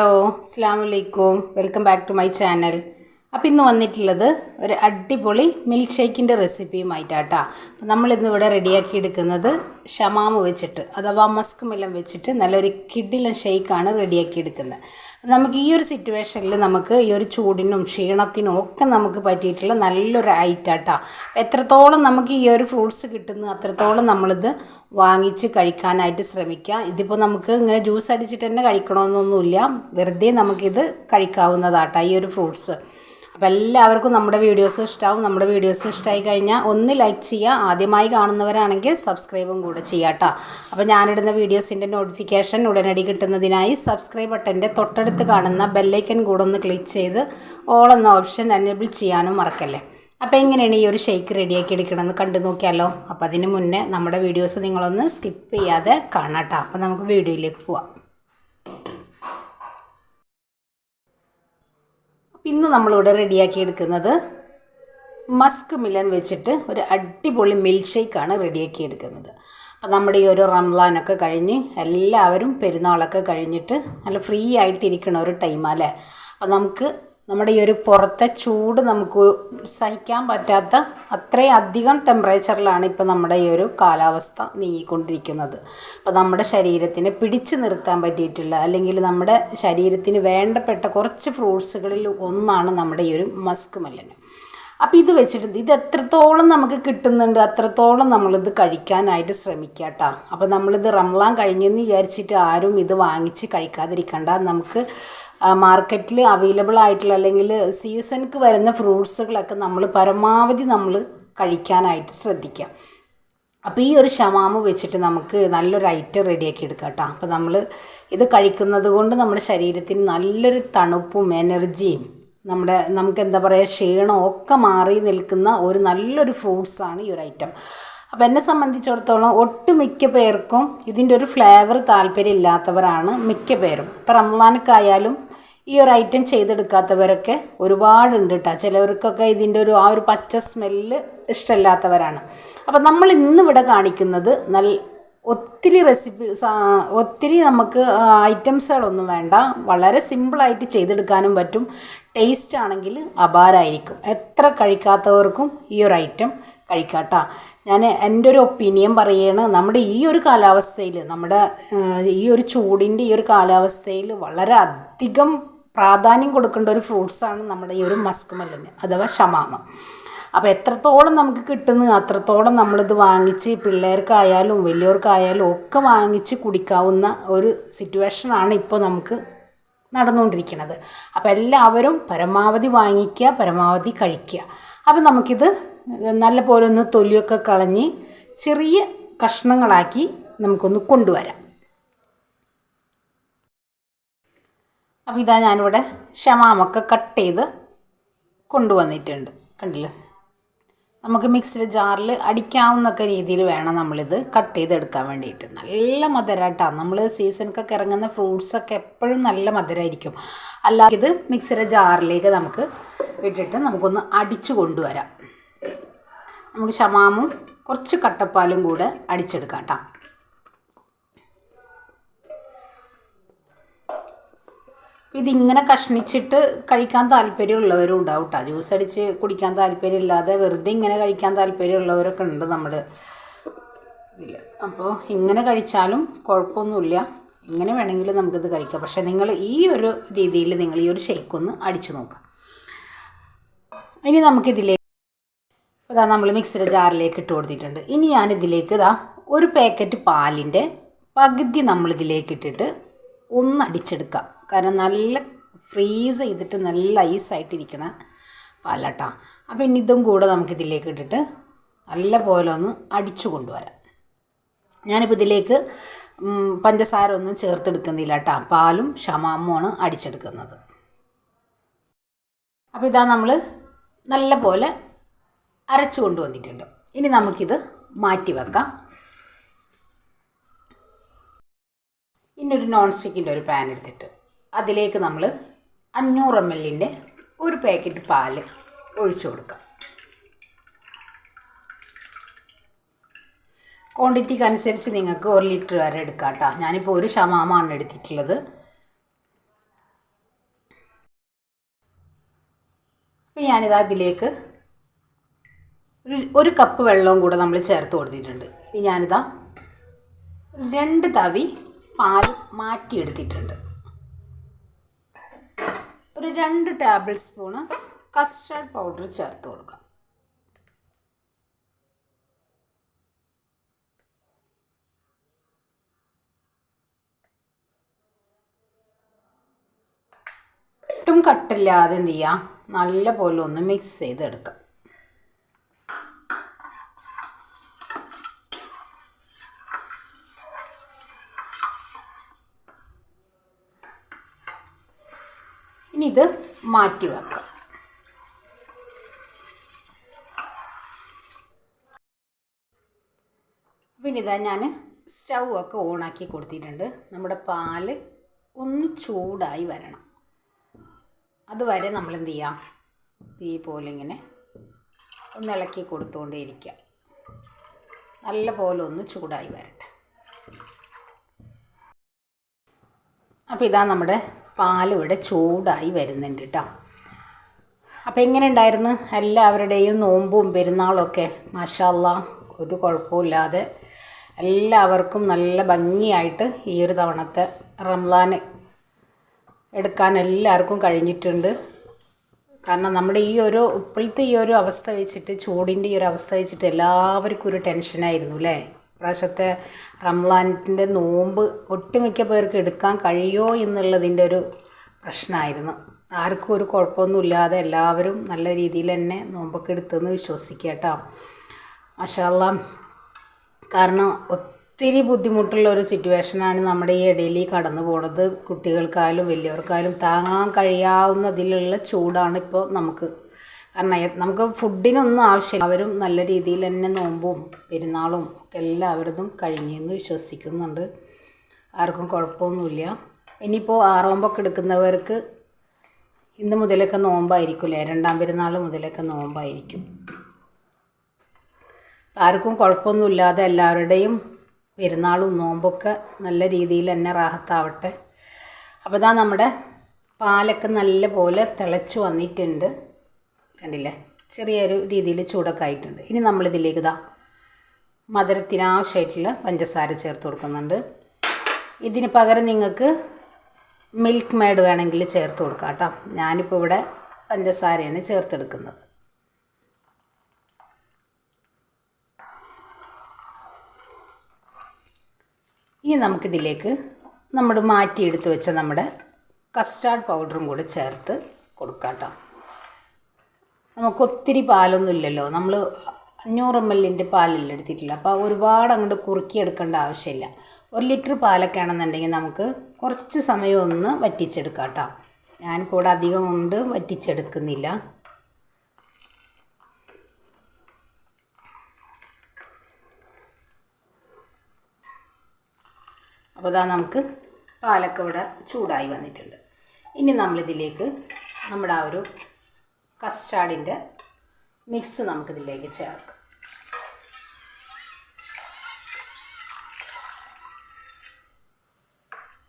Hello അസ്സാം വലൈക്കും welcome back to my channel. അപ്പോൾ ഇന്ന് വന്നിട്ടുള്ളത് ഒരു അടിപൊളി മിൽക്ക് ഷേക്കിന്റെ റെസിപ്പിയുമായിട്ടാട്ടാ. നമ്മൾ നമ്മളിന്ന് ഇവിടെ റെഡിയാക്കി എടുക്കുന്നത് ഷമാമ് വെച്ചിട്ട് അഥവാ മസ്ക് മെല്ലം വെച്ചിട്ട് നല്ലൊരു കിഡിലൻ ഷേക്കാണ് റെഡിയാക്കി എടുക്കുന്നത്. നമുക്ക് ഈ ഒരു സിറ്റുവേഷനിൽ നമുക്ക് ഈ ഒരു ചൂടിനും ക്ഷീണത്തിനും ഒക്കെ നമുക്ക് പറ്റിയിട്ടുള്ള നല്ലൊരു ഐറ്റാട്ടോ എത്രത്തോളം നമുക്ക് ഈ ഒരു ഫ്രൂട്ട്സ് കിട്ടുന്നു അത്രത്തോളം നമ്മളിത് വാങ്ങിച്ച് കഴിക്കാനായിട്ട് ശ്രമിക്കുക ഇതിപ്പോൾ നമുക്ക് ഇങ്ങനെ ജ്യൂസ് അടിച്ചിട്ട് തന്നെ കഴിക്കണമെന്നൊന്നുമില്ല വെറുതെ നമുക്കിത് കഴിക്കാവുന്നതാട്ടോ ഈ ഒരു ഫ്രൂട്ട്സ് അപ്പോൾ എല്ലാവർക്കും നമ്മുടെ വീഡിയോസ് ഇഷ്ടമാവും നമ്മുടെ വീഡിയോസ് ഇഷ്ടമായി കഴിഞ്ഞാൽ ഒന്ന് ലൈക്ക് ചെയ്യുക. ആദ്യമായി കാണുന്നവരാണെങ്കിൽ സബ്സ്ക്രൈബും കൂടെ ചെയ്യാം കേട്ടോ അപ്പോൾ ഞാനിടുന്ന വീഡിയോസിന്റെ നോട്ടിഫിക്കേഷൻ ഉടനടി കിട്ടുന്നതിനായി സബ്സ്ക്രൈബ് ബട്ടന്റെ തൊട്ടടുത്ത് കാണുന്ന ബെല്ലൈക്കൻ കൂടെ ഒന്ന് ക്ലിക്ക് ചെയ്ത് ഓൾ എന്ന ഓപ്ഷൻ എനേബിൾ ചെയ്യാനും മറക്കല്ലേ. അപ്പോൾ എങ്ങനെയാണ് ഈ ഒരു ഷേക്ക് റെഡിയാക്കി എടുക്കണമെന്ന് കണ്ടു നോക്കിയാലോ. അപ്പോൾ അതിന് മുന്നേ നമ്മുടെ വീഡിയോസ് നിങ്ങളൊന്ന് സ്കിപ്പ് ചെയ്യാതെ കാണാം കേട്ടോ അപ്പോൾ നമുക്ക് വീഡിയോയിലേക്ക് പോവാം. ഇന്ന് നമ്മളിവിടെ റെഡിയാക്കി എടുക്കുന്നത് മസ്ക് മിലൻ വെച്ചിട്ട് ഒരു അടിപൊളി മിൽക്ക് ഷേക്കാണ് റെഡിയാക്കി എടുക്കുന്നത്. അപ്പം നമ്മുടെ ഈ ഒരു റംലാനൊക്കെ കഴിഞ്ഞ് എല്ലാവരും പെരുന്നാളൊക്കെ കഴിഞ്ഞിട്ട് നല്ല ഫ്രീ ആയിട്ടിരിക്കണ ഒരു ടൈമാണ് അല്ലേ? അപ്പം നമുക്ക് നമ്മുടെ ഈ ഒരു പുറത്തെ ചൂട് നമുക്ക് സഹിക്കാൻ പറ്റാത്ത അത്രയും അധികം ടെമ്പറേച്ചറിലാണ് ഇപ്പോൾ നമ്മുടെ ഈ ഒരു കാലാവസ്ഥ നീങ്ങിക്കൊണ്ടിരിക്കുന്നത്. അപ്പോൾ നമ്മുടെ ശരീരത്തിനെ പിടിച്ചു നിർത്താൻ പറ്റിയിട്ടുള്ള അല്ലെങ്കിൽ നമ്മുടെ ശരീരത്തിന് വേണ്ടപ്പെട്ട കുറച്ച് ഫ്രൂട്ട്സുകളിൽ ഒന്നാണ് നമ്മുടെ ഈ ഒരു മസ്ക് മല്ലന് അപ്പോൾ ഇത് വെച്ചിട്ട് ഇത് എത്രത്തോളം നമുക്ക് കിട്ടുന്നുണ്ട് അത്രത്തോളം നമ്മളിത് കഴിക്കാനായിട്ട് ശ്രമിക്കുക കേട്ടോ അപ്പോൾ നമ്മളിത് റംലാൻ കഴിഞ്ഞെന്ന് വിചാരിച്ചിട്ട് ആരും ഇത് വാങ്ങിച്ച് കഴിക്കാതിരിക്കണ്ട. നമുക്ക് മാർക്കറ്റിൽ അവൈലബിൾ ആയിട്ടുള്ള അല്ലെങ്കിൽ സീസണിക്ക് വരുന്ന ഫ്രൂട്ട്സുകളൊക്കെ നമ്മൾ പരമാവധി നമ്മൾ കഴിക്കാനായിട്ട് ശ്രദ്ധിക്കുക. അപ്പോൾ ഈ ഒരു ഷമാമ് വെച്ചിട്ട് നമുക്ക് നല്ലൊരു ഐറ്റം റെഡിയാക്കി എടുക്കാം കേട്ടോ. അപ്പോൾ നമ്മൾ ഇത് കഴിക്കുന്നത് കൊണ്ട് നമ്മുടെ ശരീരത്തിന് നല്ലൊരു തണുപ്പും എനർജിയും നമ്മുടെ നമുക്ക് എന്താ പറയുക ക്ഷീണം ഒക്കെ മാറി നിൽക്കുന്ന ഒരു നല്ലൊരു ഫ്രൂട്ട്സാണ് ഈ ഒരു ഐറ്റം അപ്പോൾ എന്നെ സംബന്ധിച്ചിടത്തോളം ഒട്ടുമിക്ക പേർക്കും ഇതിന്റെ ഒരു ഫ്ലേവർ താല്പര്യം ഇല്ലാത്തവരാണ് മിക്ക പേരും. ഇപ്പോൾ റംസാനക്കായാലും ഈ ഒരു ഐറ്റം ചെയ്തെടുക്കാത്തവരൊക്കെ ഒരുപാടുണ്ട് കേട്ടോ ചിലവർക്കൊക്കെ ഇതിന്റെ ഒരു ആ ഒരു പച്ച സ്മെല്ല് ഇഷ്ടമില്ലാത്തവരാണ്. അപ്പോൾ നമ്മൾ ഇന്നിവിടെ കാണിക്കുന്നത് നല്ല ഒത്തിരി റെസിപ്പി ഒത്തിരി നമുക്ക് ഐറ്റംസുകളൊന്നും വേണ്ട. വളരെ സിമ്പിളായിട്ട് ചെയ്തെടുക്കാനും പറ്റും. ടേസ്റ്റ് ആണെങ്കിൽ അപാരമായിരിക്കും എത്ര കഴിക്കാത്തവർക്കും ഈ ഒരു ഐറ്റം കഴിക്കാട്ടോ ഞാൻ എന്റെ ഒരു ഒപ്പീനിയൻ പറയുകയാണ് നമ്മുടെ ഈ ഒരു കാലാവസ്ഥയിൽ നമ്മുടെ ഈ ഒരു ചൂടിന്റെ ഈ ഒരു കാലാവസ്ഥയിൽ വളരെ അധികം പ്രാധാന്യം കൊടുക്കേണ്ട ഒരു ഫ്രൂട്ട്സാണ് നമ്മുടെ ഈ ഒരു മസ്ക് മെല്ലിന് അഥവാ ഷമാമ. അപ്പോൾ എത്രത്തോളം നമുക്ക് കിട്ടുന്നു അത്രത്തോളം നമ്മളിത് വാങ്ങിച്ച് പിള്ളേർക്കായാലും വലിയവർക്കായാലും ഒക്കെ വാങ്ങിച്ച് കുടിക്കാവുന്ന ഒരു സിറ്റുവേഷനാണ് ഇപ്പോൾ നമുക്ക് നടന്നുകൊണ്ടിരിക്കുന്നത്. അപ്പോൾ എല്ലാവരും പരമാവധി വാങ്ങിക്കുക പരമാവധി കഴിക്കുക. അപ്പോൾ നമുക്കിത് നല്ല പോലെ ഒന്ന് തൊലിയൊക്കെ കളഞ്ഞ് ചെറിയ കഷ്ണങ്ങളാക്കി നമുക്കൊന്ന് കൊണ്ടുവരാം. അപ്പോൾ ഇതാ ഞാനിവിടെ ഷമാമൊക്കെ കട്ട് ചെയ്ത് കൊണ്ടുവന്നിട്ടുണ്ട്. കണ്ടില്ലേ? നമുക്ക് മിക്സിയുടെ ജാറിൽ അടിക്കാവുന്നൊക്കെ രീതിയിൽ വേണം നമ്മളിത് കട്ട് ചെയ്തെടുക്കാൻ വേണ്ടിയിട്ട്. നല്ല മധുരമായിട്ടാണ് നമ്മൾ സീസണിക്കൊക്കെ ഇറങ്ങുന്ന ഫ്രൂട്ട്സൊക്കെ എപ്പോഴും നല്ല മധുരമായിരിക്കും അല്ലാതെ ഇത് മിക്സിയുടെ ജാറിലേക്ക് നമുക്ക് ഇട്ടിട്ട് നമുക്കൊന്ന് അടിച്ചു കൊണ്ടുവരാം. നമുക്ക് ഷമാമും കുറച്ച് കട്ടപ്പാലും കൂടെ അടിച്ചെടുക്കാം കേട്ടോ. ഇതിങ്ങനെ കഷ്ണിച്ചിട്ട് കഴിക്കാൻ താല്പര്യമുള്ളവരും ഉണ്ടാവും കേട്ടോ ജ്യൂസ് അടിച്ച് കുടിക്കാൻ താല്പര്യമില്ലാതെ വെറുതെ ഇങ്ങനെ കഴിക്കാൻ താല്പര്യമുള്ളവരൊക്കെ ഉണ്ട് നമ്മുടെ ഇതിൽ അപ്പോൾ ഇങ്ങനെ കഴിച്ചാലും കുഴപ്പമൊന്നുമില്ല. ഇങ്ങനെ വേണമെങ്കിൽ നമുക്കിത് കഴിക്കാം. പക്ഷേ നിങ്ങൾ ഈ ഒരു രീതിയിൽ നിങ്ങൾ ഈ ഒരു ഷേക്കൊന്ന് അടിച്ചു നോക്കാം. ഇനി നമുക്കിതിലേക്ക് ഇതാ നമ്മൾ മിക്സിയുടെ ജാറിലേക്ക് ഇട്ട് കൊടുത്തിട്ടുണ്ട്. ഇനി ഞാനിതിലേക്ക് ഇതാ ഒരു പാക്കറ്റ് പാലിന്റെ പകുതി നമ്മളിതിലേക്ക് ഇട്ടിട്ട് ഒന്ന് അടിച്ചെടുക്കാം. കാരണം നല്ല ഫ്രീസ് ചെയ്തിട്ട് നല്ല ഐസായിട്ടിരിക്കണ പാലട്ടാ. അപ്പോൾ ഇനി ഇതും കൂടെ നമുക്കിതിലേക്ക് ഇട്ടിട്ട് നല്ല പോലെ ഒന്ന് അടിച്ചു കൊണ്ടുവരാം. ഞാനിപ്പോൾ ഇതിലേക്ക് പഞ്ചസാര ഒന്നും ചേർത്തെടുക്കുന്നില്ല കേട്ടോ പാലും ഷമാമുമാണ് അടിച്ചെടുക്കുന്നത്. അപ്പോൾ ഇതാ നമ്മൾ നല്ല പോലെ അരച്ചു കൊണ്ടുവന്നിട്ടുണ്ട്. ഇനി നമുക്കിത് മാറ്റി വെക്കാം. ഇനി ഒരു നോൺ സ്റ്റിക്കിന്റെ ഒരു പാൻ എടുത്തിട്ട്. അതിലേക്ക് നമ്മൾ അഞ്ഞൂറ് എം എല്ലിന്റെ ഒരു പാക്കറ്റ് പാൽ ഒഴിച്ചു കൊടുക്കാം. ക്വാണ്ടിറ്റിക്ക് അനുസരിച്ച് നിങ്ങൾക്ക് ഒരു ലിറ്റർ വരെ എടുക്കാം കേട്ടോ. ഞാനിപ്പോൾ ഒരു ഷമാമാണ് എടുത്തിട്ടുള്ളത്. അപ്പം ഞാനിതാ ഇതിലേക്ക് ഒരു കപ്പ് വെള്ളവും കൂടെ നമ്മൾ ചേർത്ത് കൊടുത്തിട്ടുണ്ട്. ഇനി ഞാനിതാ രണ്ട് തവി പാൽ മാറ്റിയെടുത്തിട്ടുണ്ട്. ഒരു രണ്ട് ടേബിൾ സ്പൂണ് കസ്റ്റർഡ് പൗഡർ ചേർത്ത് കൊടുക്കാം. ഒട്ടും കട്ടില്ലാതെ എന്ത് ചെയ്യാം? നല്ല പോലെ ഒന്ന് മിക്സ് ചെയ്തെടുക്കാം. ഇനി ഇത് മാറ്റി വെക്കാം. പിന്നെ ഇതാ ഞാൻ സ്റ്റൗ ഒക്കെ ഓണാക്കി കൊടുത്തിട്ടുണ്ട്. നമ്മുടെ പാൽ ഒന്ന് ചൂടായി വരണം. അതുവരെ നമ്മൾ എന്ത് ചെയ്യാം? തീ പോലെ ഇങ്ങനെ ഒന്ന് ഇളക്കി കൊടുത്തുകൊണ്ടേ കൊടുത്തുകൊണ്ടേയിരിക്കാം നല്ല പോലെ ഒന്ന് ചൂടായി വരട്ടെ. അപ്പോൾ ഇതാ നമ്മുടെ പാൽ ഇവിടെ ചൂടായി വരുന്നുണ്ട് കേട്ടോ അപ്പോൾ എങ്ങനെ ഉണ്ടായിരുന്നു എല്ലാവരുടെയും നോമ്പും പെരുന്നാളൊക്കെ മാഷാല്ല ഒരു കുഴപ്പമില്ലാതെ എല്ലാവർക്കും നല്ല ഭംഗിയായിട്ട് ഈ ഒരു തവണത്തെ റംലാൻ എടുക്കാൻ എല്ലാവർക്കും കഴിഞ്ഞിട്ടുണ്ട്. കാരണം നമ്മുടെ ഈ ഒരു ഇപ്പോഴത്തെ ഈ ഒരു അവസ്ഥ വെച്ചിട്ട് ചൂടിന്റെ ഈ ഒരു അവസ്ഥ വെച്ചിട്ട് എല്ലാവർക്കും ഒരു ടെൻഷനായിരുന്നു അല്ലേ പ്രാവശ്യത്തെ റംലാനിന്റെ നോമ്പ് ഒട്ടുമിക്ക പേർക്ക് എടുക്കാൻ കഴിയുമോ എന്നുള്ളതിന്റെ ഒരു പ്രശ്നമായിരുന്നു. ആർക്കും ഒരു കുഴപ്പമൊന്നുമില്ലാതെ എല്ലാവരും നല്ല രീതിയിൽ തന്നെ നോമ്പൊക്കെ എടുത്തെന്ന് വിശ്വസിക്കുക കേട്ടോ. മഷാല്ല കാരണം ഒത്തിരി ബുദ്ധിമുട്ടുള്ള ഒരു സിറ്റുവേഷനാണ് നമ്മുടെ ഈ ഇടയിൽ കടന്നു പോണത്. കുട്ടികൾക്കായാലും വലിയവർക്കായാലും താങ്ങാൻ കഴിയാവുന്നതിലുള്ള ചൂടാണ് ഇപ്പോൾ നമുക്ക് കാരണം നമുക്ക് ഫുഡിനൊന്നും ആവശ്യമില്ല. അവരും നല്ല രീതിയിൽ തന്നെ നോമ്പും പെരുന്നാളും ഒക്കെ എല്ലാവരതും കഴിഞ്ഞെന്ന് വിശ്വസിക്കുന്നുണ്ട്. ആർക്കും കുഴപ്പമൊന്നുമില്ല. ഇനിയിപ്പോൾ ആറോമ്പൊക്കെ എടുക്കുന്നവർക്ക് ഇന്ന് മുതലൊക്കെ നോമ്പായിരിക്കില്ലേ? രണ്ടാം പെരുന്നാൾ മുതലൊക്കെ നോമ്പായിരിക്കും. ആർക്കും കുഴപ്പമൊന്നുമില്ലാതെ എല്ലാവരുടെയും പെരുന്നാളും നോമ്പൊക്കെ നല്ല രീതിയിൽ തന്നെ റാഹത്താവട്ടെ. അപ്പോൾ ഇതാ നമ്മുടെ പാലൊക്കെ നല്ല പോലെ തിളച്ച് വന്നിട്ടുണ്ട്. കണ്ടില്ലേ? ചെറിയൊരു രീതിയിൽ ചൂടൊക്കെ ആയിട്ടുണ്ട്. ഇനി നമ്മളിതിലേക്ക് ഇതാ മധുരത്തിനാവശ്യമായിട്ടുള്ള പഞ്ചസാര ചേർത്ത് കൊടുക്കുന്നുണ്ട്. ഇതിന് പകരം നിങ്ങൾക്ക് മിൽക്ക് മേഡ് വേണമെങ്കിൽ ചേർത്ത് കൊടുക്കാം കേട്ടോ. ഞാനിപ്പോൾ ഇവിടെ പഞ്ചസാരയാണ് ചേർത്തെടുക്കുന്നത്. ഇനി നമുക്കിതിലേക്ക് നമ്മൾ മാറ്റിയെടുത്ത് വെച്ച നമ്മുടെ കസ്റ്റാർഡ് പൗഡറും കൂടി ചേർത്ത് കൊടുക്കാം കേട്ടോ. നമുക്ക് ഒത്തിരി പാലൊന്നും ഇല്ലല്ലോ നമ്മൾ അഞ്ഞൂറ് എം എല്ലിന്റെ പാലല്ലേ എടുത്തിട്ടില്ല അപ്പോൾ ഒരുപാട് അങ്ങോട്ട് കുറുക്കി എടുക്കേണ്ട ആവശ്യമില്ല. ഒരു ലിറ്റർ പാലൊക്കെ ആണെന്നുണ്ടെങ്കിൽ നമുക്ക് കുറച്ച് സമയം ഒന്ന് വറ്റിച്ചെടുക്കാം കേട്ടോ. ഞാനിപ്പോൾ ഇവിടെ അധികം കൊണ്ട് വറ്റിച്ചെടുക്കുന്നില്ല. അപ്പോൾ ഇതാ നമുക്ക് പാലൊക്കെ ഇവിടെ ചൂടായി വന്നിട്ടുണ്ട്. ഇനി നമ്മളിതിലേക്ക് നമ്മുടെ ആ ഒരു കസ്റ്റാർഡിന്റെ മിക്സ് നമുക്കിതിലേക്ക് ചേർക്കാം.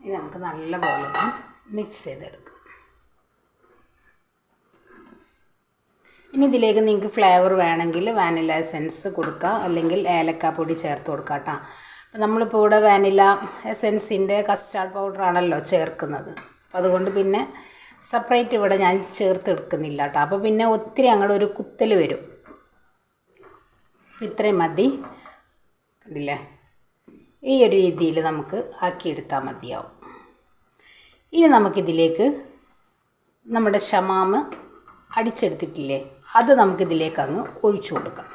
ഇനി നമുക്ക് നല്ലപോലെ മിക്സ് ചെയ്തെടുക്കാം. ഇനി ഇതിലേക്ക് നിങ്ങൾക്ക് ഫ്ലേവർ വേണമെങ്കിൽ വാനില എസെൻസ് കൊടുക്കുക അല്ലെങ്കിൽ ഏലക്കാപ്പൊടി ചേർത്ത് കൊടുക്കാം കേട്ടോ. നമ്മളിപ്പോൾ ഇവിടെ വാനില എസെൻസിന്റെ കസ്റ്റാർഡ് പൗഡറാണല്ലോ ചേർക്കുന്നത്. അതുകൊണ്ട് പിന്നെ സെപ്പറേറ്റ് ഇവിടെ ഞാൻ ചേർത്ത് എടുക്കുന്നില്ല കേട്ടോ. അപ്പോൾ പിന്നെ ഒത്തിരി അങ്ങോട്ട് ഒരു കുത്തൽ വരും. ഇത്രയും മതി. കണ്ടില്ലേ? ഈ ഒരു രീതിയിൽ നമുക്ക് ആക്കിയെടുത്താൽ മതിയാവും. ഇനി നമുക്കിതിലേക്ക് നമ്മുടെ ഷമാമ് അടിച്ചെടുത്തിട്ടില്ലേ? അത് നമുക്കിതിലേക്ക് അങ്ങ് ഒഴിച്ചു കൊടുക്കാം.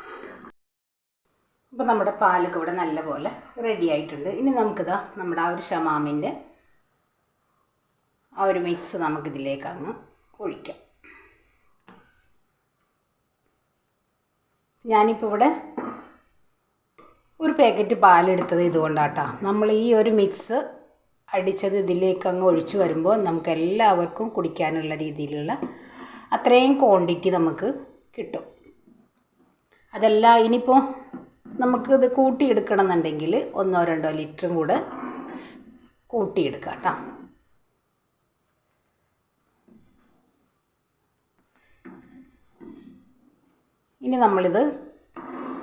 അപ്പോൾ നമ്മുടെ പാലൊക്കെ ഇവിടെ നല്ലപോലെ റെഡി ആയിട്ടുണ്ട്. ഇനി നമുക്കിതാ നമ്മുടെ ആ ഒരു ഷമാമിന്റെ ആ ഒരു മിക്സ് നമുക്കിതിലേക്ക് അങ്ങ് ഒഴിക്കാം. ഞാനിപ്പോൾ ഇവിടെ ഒരു പാക്കറ്റ് പാലെടുത്തത് ഇതുകൊണ്ടാട്ടാ. നമ്മൾ ഈ ഒരു മിക്സ് അടിച്ചത് ഇതിലേക്ക് അങ്ങ് ഒഴിച്ചു വരുമ്പോൾ നമുക്ക് എല്ലാവർക്കും കുടിക്കാനുള്ള രീതിയിലുള്ള അത്രയും ക്വാണ്ടിറ്റി നമുക്ക് കിട്ടും. അതല്ല ഇനിയിപ്പോൾ നമുക്കിത് കൂട്ടിയെടുക്കണം എന്നുണ്ടെങ്കിൽ ഒന്നോ രണ്ടോ ലിറ്ററും കൂടെ കൂട്ടിയെടുക്കാം കേട്ടോ ഇനി നമ്മളിത്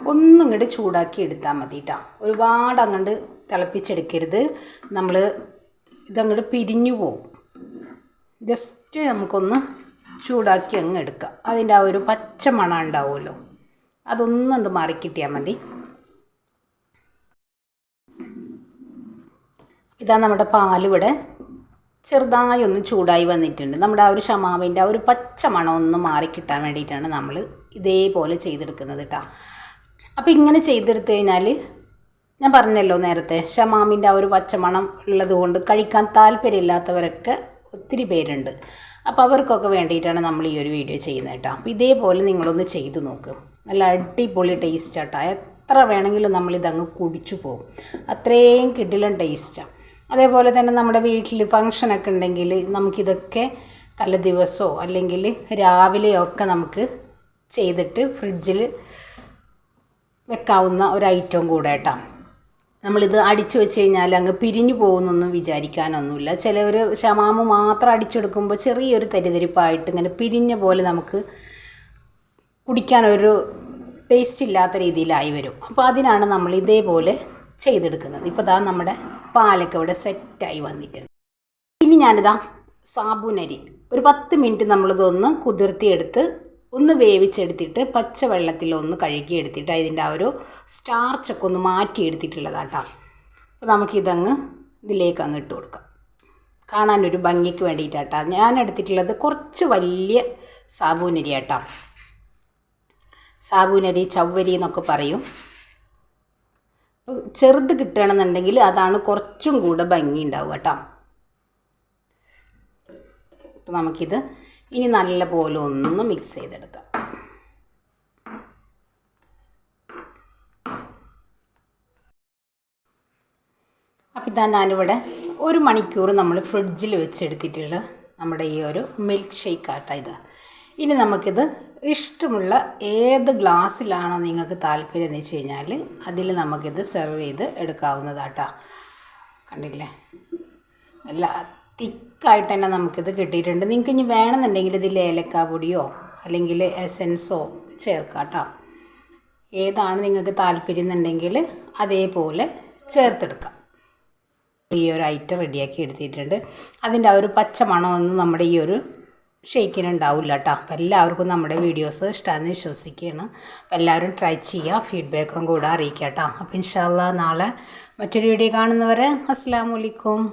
ഒന്നും ചൂടാക്കി എടുത്താൽ മതി കേട്ടോ ഒരുപാട് അങ്ങോട്ട് തിളപ്പിച്ചെടുക്കരുത്. നമ്മൾ ഇതങ്ങോട്ട് പിരിഞ്ഞു പോവും. ജസ്റ്റ് നമുക്കൊന്ന് ചൂടാക്കി അങ്ങ് എടുക്കാം. അതിന്റെ ആ ഒരു പച്ച മണം ഉണ്ടാവുമല്ലോ. അതൊന്നുകൊണ്ട് മാറിക്കിട്ടിയാൽ മതി. ഇതാ നമ്മുടെ പാലിവിടെ ചെറുതായി ഒന്ന് ചൂടായി വന്നിട്ടുണ്ട്. നമ്മുടെ ആ ഒരു ഷമാവിന്റെ ആ ഒരു പച്ച മണം ഒന്ന് മാറിക്കിട്ടാൻ വേണ്ടിയിട്ടാണ് നമ്മൾ ഇതേപോലെ ചെയ്തെടുക്കുന്നത് കേട്ടോ അപ്പോൾ ഇങ്ങനെ ചെയ്തെടുത്തു കഴിഞ്ഞാൽ ഞാൻ പറഞ്ഞല്ലോ നേരത്തെ ഷമാമിന്റെ ആ ഒരു പച്ചമണം ഉള്ളത് കൊണ്ട് കഴിക്കാൻ താല്പര്യമില്ലാത്തവരൊക്കെ ഒത്തിരി പേരുണ്ട്. അപ്പോൾ അവർക്കൊക്കെ വേണ്ടിയിട്ടാണ് നമ്മൾ ഈ ഒരു വീഡിയോ ചെയ്യുന്നത് കേട്ടോ അപ്പോൾ ഇതേപോലെ നിങ്ങളൊന്ന് ചെയ്തു നോക്ക്. നല്ല അടിപൊളി ടേസ്റ്റ് ആട്ടോ എത്ര വേണമെങ്കിലും നമ്മളിതങ്ങ് കുടിച്ചു പോകും. അത്രയും കിടിലൻ ടേസ്റ്റാണ് അതേപോലെ തന്നെ നമ്മുടെ വീട്ടിൽ ഫങ്ഷനൊക്കെ ഉണ്ടെങ്കിൽ നമുക്കിതൊക്കെ തലേ ദിവസമോ അല്ലെങ്കിൽ രാവിലെയോ ഒക്കെ നമുക്ക് ചെയ്തിട്ട് ഫ്രിഡ്ജിൽ വെക്കാവുന്ന ഒരു ഐറ്റവും കൂടെ കേട്ടോ നമ്മളിത് അടിച്ചു വെച്ച് കഴിഞ്ഞാൽ അങ്ങ് പിരിഞ്ഞു പോകുന്നൊന്നും വിചാരിക്കാനൊന്നുമില്ല. ചിലവർ ഷമാമ് മാത്രം അടിച്ചെടുക്കുമ്പോൾ ചെറിയൊരു തരിതരിപ്പായിട്ട് ഇങ്ങനെ പിരിഞ്ഞ പോലെ നമുക്ക് കുടിക്കാനൊരു ടേസ്റ്റ് ഇല്ലാത്ത രീതിയിലായി വരും. അപ്പോൾ അതിനാണ് നമ്മൾ ഇതേപോലെ ചെയ്തെടുക്കുന്നത്. ഇപ്പോൾ ദാ നമ്മുടെ പാലൊക്കെ ഇവിടെ സെറ്റായി വന്നിട്ടുണ്ട്. ഇനി ഞാനിതാ സാബുനരി. ഒരു പത്ത് മിനിറ്റ് നമ്മളിതൊന്ന് കുതിർത്തിയെടുത്ത് ഒന്ന് വേവിച്ചെടുത്തിട്ട് പച്ചവെള്ളത്തിൽ ഒന്ന് കഴുകിയെടുത്തിട്ട് അതിന്റെ ആ ഒരു സ്റ്റാർച്ചൊക്കെ ഒന്ന് മാറ്റിയെടുത്തിട്ടുള്ളതാട്ടോ. അപ്പോൾ നമുക്കിതങ്ങ് ഇതിലേക്ക് അങ്ങ് ഇട്ട് കൊടുക്കാം. കാണാനൊരു ഭംഗിക്ക് വേണ്ടിയിട്ടാട്ടോ. ഞാൻ എടുത്തിട്ടുള്ളത് കുറച്ച് വലിയ സാബൂനരി ആട്ടോ സാബൂനരി ചവ്വരി എന്നൊക്കെ പറയും. ചെറുത് കിട്ടുകയാണെന്നുണ്ടെങ്കിൽ അതാണ് കുറച്ചും കൂടെ ഭംഗി ഉണ്ടാവുക കേട്ടോ. നമുക്കിത് ഇനി നല്ലപോലെ ഒന്ന് മിക്സ് ചെയ്തെടുക്കാം. അപ്പം ഇതാ ഞാനിവിടെ ഒരു മണിക്കൂർ നമ്മൾ ഫ്രിഡ്ജിൽ വെച്ചെടുത്തിട്ടുള്ള നമ്മുടെ ഈ ഒരു മിൽക്ക് ഷേക്ക് ആട്ടാ ഇത്. ഇനി നമുക്കിത് ഇഷ്ടമുള്ള ഏത് ഗ്ലാസ്സിലാണോ നിങ്ങൾക്ക് താല്പര്യം എന്ന് വെച്ച് കഴിഞ്ഞാൽ അതിൽ നമുക്കിത് സെർവ് ചെയ്ത് എടുക്കാവുന്നതാട്ടാ. കണ്ടില്ലേ? നല്ല തിക്കായിട്ട് തന്നെ നമുക്കിത് കിട്ടിയിട്ടുണ്ട്. നിങ്ങൾക്ക് ഇനി വേണമെന്നുണ്ടെങ്കിൽ ഇതിൽ ഏലക്ക പൊടിയോ അല്ലെങ്കിൽ എസെൻസോ ചേർക്കാം കേട്ടോ ഏതാണ് നിങ്ങൾക്ക് താല്പര്യം എന്നുണ്ടെങ്കിൽ അതേപോലെ ചേർത്തെടുക്കാം. ഈ ഒരു ഐറ്റം റെഡിയാക്കി എടുത്തിട്ടുണ്ട്. അതിന്റെ ആ ഒരു പച്ച മണമൊന്നും നമ്മുടെ ഈ ഒരു ഷെയ്ക്കിന് കേട്ടോ. അപ്പം എല്ലാവർക്കും നമ്മുടെ വീഡിയോസ് ഇഷ്ടമാണെന്ന് വിശ്വസിക്കുകയാണ്. അപ്പം എല്ലാവരും ട്രൈ ചെയ്യുക ഫീഡ്ബാക്കും കൂടെ അറിയിക്കാം കേട്ടോ. അപ്പം ഇൻഷാല്ല നാളെ മറ്റൊരു വീഡിയോ കാണുന്നവരെ അസ്സാം വലൈക്കും